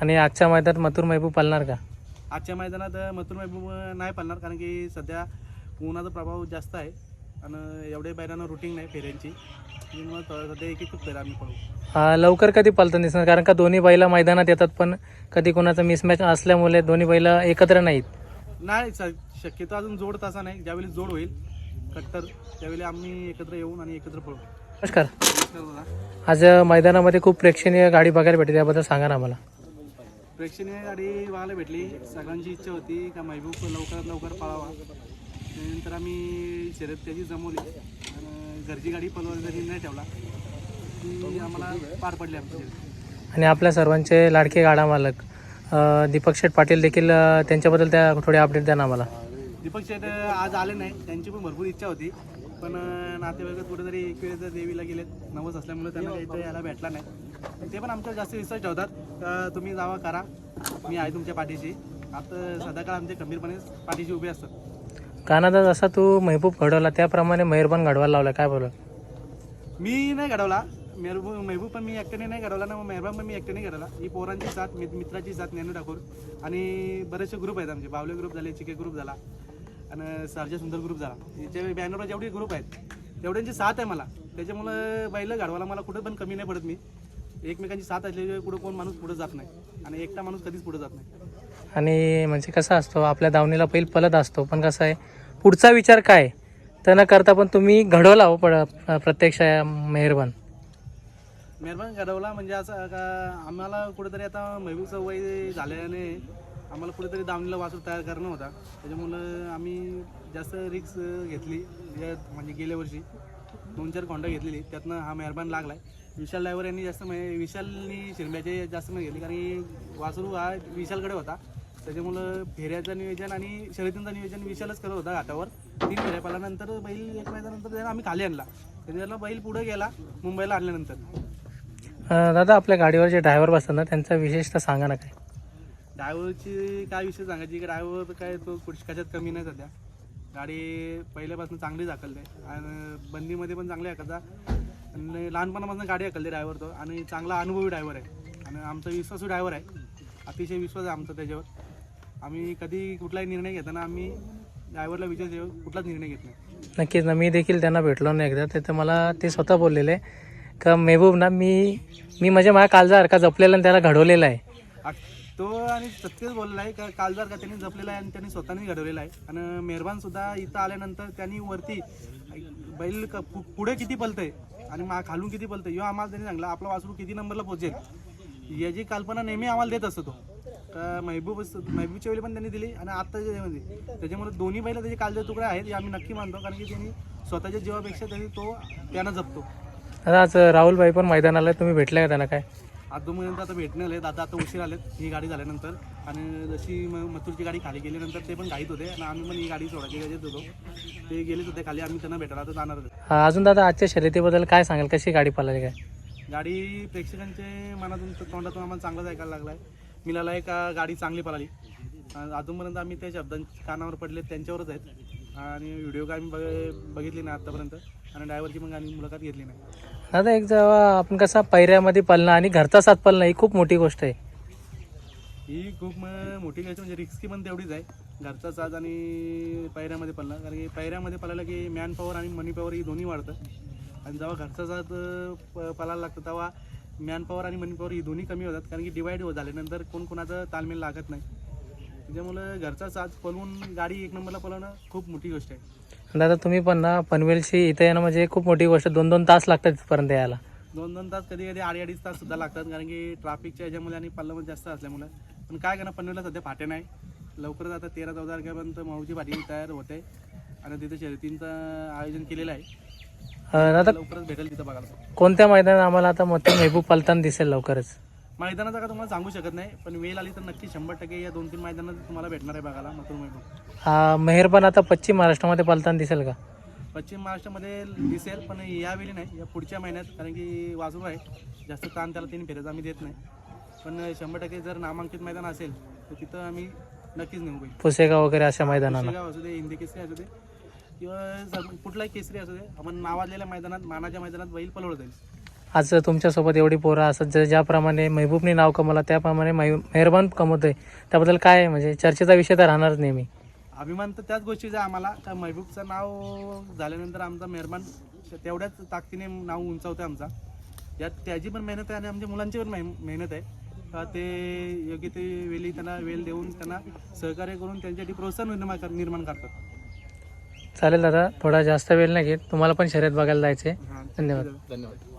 आणि आजच्या मैदानात मथुर महबूब पालणार का? आजच्या मैदानात मथुर महबूब नाही पालणार कारण की सध्या उन्हाचा प्रभाव जास्त आहे आणि एवढे बैलांना रुटीन नाही फेऱ्यांची. त- सध्या एक आम्ही पळू लवकर कधी पालतं दिसणार? कारण का दोन्ही बैला मैदानात येतात पण कधी कोणाचा मिसमॅच असल्यामुळे दोन्ही बैला एकत्र नाहीत. नाही स- शक्यतो अजून जोड तसा नाही. ज्यावेळी जोड होईल कट्टर त्यावेळी आम्ही एकत्र येऊन आणि एकत्र पळू. नमस्कार. नमस्कार दादा आज मैदानामध्ये खूप प्रेक्षणीय गाडी बघायला भेटते त्याबद्दल सांगा ना आम्हाला. प्रेक्षणीय गाडी बघायला भेटली. सगळ्यांची इच्छा होती का महबूब लवकरात लवकर पळावा. त्यानंतर आम्ही शर्यत त्याची जमवली. आणि घरची गाडी पळवायचा निर्णय ठेवला. ती आम्हाला पार पडली आमची. आणि आपल्या सर्वांचे लाडके गाडा मालक दीपक शेठ पाटील देखील त्यांच्याबद्दल त्या थोडे अपडेट द्या ना आम्हाला. दीपक शेठ आज आले नाही. त्यांची पण भरपूर इच्छा होती. पण अं, नातेवाईकात कुठेतरी एक वेळ देवीला गेलेत. नवस असल्यामुळे त्यांना यायला भेटला नाही. ते पण आमच्यावर जास्त विश्वास ठेवतात. तुम्ही जावा करा. मी आहे तुमच्या पाठीशी. आता सदाकाळ आमचे खंबीरपणे पाठीशी उभे असतात. कानादा जसा तू महबूब घडवला त्याप्रमाणे मेहरबान घडवायला लावला. काय बोला मी नाही घडवला. मेहबूब महबूब पण मी एकट्याने नाही घडवला ना मेहरबान पण मी एकट्याने घडवला. ही पोरांची साथ मित- मित्राची साथ ज्ञानू ठाकूर. आणि बरेचसे ग्रुप आहेत आमचे. बावले ग्रुप झाले चिके ग्रुप झाला. आणि सरजा सुंदर ग्रुप झाला. याच्या बॅनरवर जेवढे ग्रुप आहेत तेवढ्यांची साथ आहे मला. त्याच्यामुळं बैल घडवायला मला कुठं पण कमी नाही पडत मी. एकमेकांची साथ असल्याशिवाय कुठं कोण माणूस पुढे जात नाही. आणि एकटा माणूस कधीच पुढे जात नाही. आणि म्हणजे कसा असतो आपल्या दावणीला पहिल पलत असतो पण कसं आहे पुढचा विचार काय? तर न करता पण तुम्ही घडवला हो पण प्रत्यक्ष मेहरबान. मेहरबान घडवला म्हणजे असं का आम्हाला कुठेतरी आता महबूबचं वय झाल्याने आम्हाला कुठेतरी दावणीला वासरू तयार करणं होता. त्याच्यामुळं आम्ही जास्त रिक्स घेतली म्हणजे गेल्या वर्षी. दोन चार कोंडा घेतलेली त्यातनं हा मेहरबान लागलाय. विशाल ड्रायव्हर यांनी जास्त म्हणजे विशालनी शिरम्याचे जास्त नाही घेतली कारण वासरू हा विशालकडे होता. त्याच्यामुळं फेऱ्याचं नियोजन आणि शर्यतींचं नियोजन विशालच करत होता घाटावर. तीन फेऱ्या पाल्यानंतर बैल एक महिन्यानंतर त्याला आम्ही खाली आणला. त्याला बैल पुढे गेला मुंबईला आणल्यानंतर. दादा आपल्या गाडीवर जे ड्रायव्हर बसतात ना त्यांचा विशेषतः सांगा ना काय? ड्रायव्हरची काय विषय सांगायची? ड्रायव्हर काय तो कुठं कशात कमी नाही सध्या. गाडी पहिल्यापासून चांगली हाकलते आणि बंदीमध्ये पण चांगली हाकलता. आणि लहानपणापासून गाडी हाकलते ड्रायव्हर तो. आणि चांगला अनुभवी ड्रायव्हर आहे. आणि आमचा विश्वासू ड्रायव्हर आहे. अतिशय विश्वास आहे आमचा त्याच्यावर. आम्ही कधी कुठलाही निर्णय घेताना आम्ही ड्रायव्हरला विचार ठेवून कुठलाच निर्णय घेत नाही. नक्कीच. ना मी देखील त्यांना भेटलो ना एकदा. तर ते मला ते स्वतः बोललेले. का मेहबूब ना मी मी म्हणजे माझ्या काळजा का जपलेला आणि त्याला घडवलेला आहे. तो आणि सत्यच बोललेला आहे. का कालदार का त्यांनी जपलेला आहे आणि त्यांनी स्वतःने घडवलेला आहे. आणि मेहरबान सुद्धा इथं आल्यानंतर त्यांनी वरती बैल क- पु- पुढे किती पलतंय आणि मा खालून किती पलतंय ह्यो आम्हाला त्यांनी सांगला आपला वासरू किती नंबरला पोहोचेल? याची कल्पना नेहमी आम्हाला देत असतो तो. का महबूब महबूबच्या वेळी पण त्यांनी दिली आणि आत्ताच्या वेळेमध्ये म्हणजे त्याच्यामुळे दोन्ही बैल त्याचे कालचे तुकडे आहेत हे आम्ही नक्की मानतो. कारण की त्यांनी स्वतःच्या जीवापेक्षा त्यांनी तो त्यांना जपतो. आता आज राहुलभाई पण मैदानाला तुम्ही भेटला का त्यांना काय? आजोपर्यंत आता भेटणे आले दादा आता उशीर आलेत. ही गाडी झाल्यानंतर. आणि जशी म- मथुरची गाडी खाली गेल्यानंतर ते पण घाईत होते. आणि आम्ही पण ही गाडी सोडायची गरजेत होतो. ते गेलेच होते खाली. आम्ही त्यांना भेटायला आता जाणार होतो. अजून दादा आजच्या शर्यतीबद्दल काय सांगाल? कशी गाडी पाहिली काय? गाडी प्रेक्षकांचे मनातून तर तोंडातून आम्हाला चांगलाच ऐकायला लागला आहे मिळाला आहे का गाडी चांगली पळाली. अजूनपर्यंत आम्ही त्या शब्दांची कानावर पडले त्यांच्यावरच आहेत. आणि व्हिडिओ काय आम्ही बघ बघितली नाही आत्तापर्यंत. आणि ड्रायव्हरची पण गाणी मुलाखत घेतली नाही. दादा एक जेव्हा आपण कसा पैऱ्यामध्ये पलणं आणि घरचा साथ पलणं ही खूप मोठी गोष्ट आहे. ही खूप म- मोठी गोष्ट म्हणजे रिस्की पण तेवढीच आहे. घरचा साज आणि पायऱ्यामध्ये पडला कारण की पायऱ्यामध्ये पळायला की मॅन पॉवर आणि मनी पॉवर ही दोन्ही वाढतं. आणि जेव्हा घरचा साज अं, प- पळायला लागतं तेव्हा मॅन पॉवर आणि मनी पॉवर ही दोन्ही कमी होतात. कारण की डिवाईड झाल्यानंतर कोण कोणाचं तालमेल लागत नाही. त्याच्यामुळं घरचा साज पळवून गाडी एक नंबरला पळवणं खूप मोठी गोष्ट आहे. दादा तुम्ही पण ना पनवेलशी इथं येणं म्हणजे खूप मोठी गोष्ट. दोन दोन तास लागतात तिथपर्यंत यायला. दोन दोन तास कधी कधी अडी अडीच तास सुद्धा लागतात कारण की ट्रॅफिकच्या ह्याच्यामुळे आणि पल्लामध्ये जास्त असल्यामुळे. पण काय करणार पनवेलला सध्या फाटे नाही. लवकरच आता तेरा चौदा तारखेपर्यंत माऊची फाटी तयार होते. आणि तिथे शर्यतींचं आयोजन केलेलं आहे. अं, दादा लवकरच भेटेल तिथं बघायला. कोणत्या मैदानात आम्हाला आता मथुर महबूब पलताना दिसेल लवकरच? मैदानाचा का तुम्हाला सांगू शकत नाही पण वेळ आली तर नक्की शंभर टक्के या दोन तीन मैदानात तुम्हाला भेटणार आहे बघायला. मथुर महबूब अं, मेहरबान आता पश्चिम महाराष्ट्रामध्ये पलताना दिसेल का? पश्चिम महाराष्ट्रामध्ये दिसेल पण यावेळी नाही या पुढच्या महिन्यात कारण की वाजून आहे. जास्त ताण त्याला तीन फेऱ्याचा आम्ही देत नाही. पण शंभर टक्के जर नामांकित मैदान असेल तर तिथं आम्ही नक्कीच नेऊ पाहिजे पुसेगाव वगैरे अशा मैदानाला शेगाव असू दे हिंदी केसरी असू दे किंवा कुठलाही केसरी असू दे आपण नावाजलेल्या मैदानात मानाच्या मैदानात बैल पळवलं जाईल. आज तुमच्यासोबत एवढी पोरं असत ज्या- ज्याप्रमाणे महबूबने नाव कमवलं त्याप्रमाणे मै मेहरबान कमवतोय. त्याबद्दल काय आहे? म्हणजे चर्चेचा विषय तर राहणारच नेहमी. अभिमान तर त्याच गोष्टीचा आहे आम्हाला. का महबूबचं नाव झाल्यानंतर आमचा मेहरबान तेवढ्याच ताकदीने नाव उंचावतं आमचा. यात त्याची पण मेहनत आहे आणि आमच्या मुलांची पण मेह- मेहनत आहे. का ते योग्य ते वेळी त्यांना वेळ देऊन त्यांना सहकार्य करून त्यांच्यासाठी प्रोत्साहन निर्माण कर- निर्माण करतात. चालेल दादा थोडा जास्त वेळ नाही घेत. तुम्हाला पण शर्यत बघायला जायचे धन्यवाद. धन्यवाद.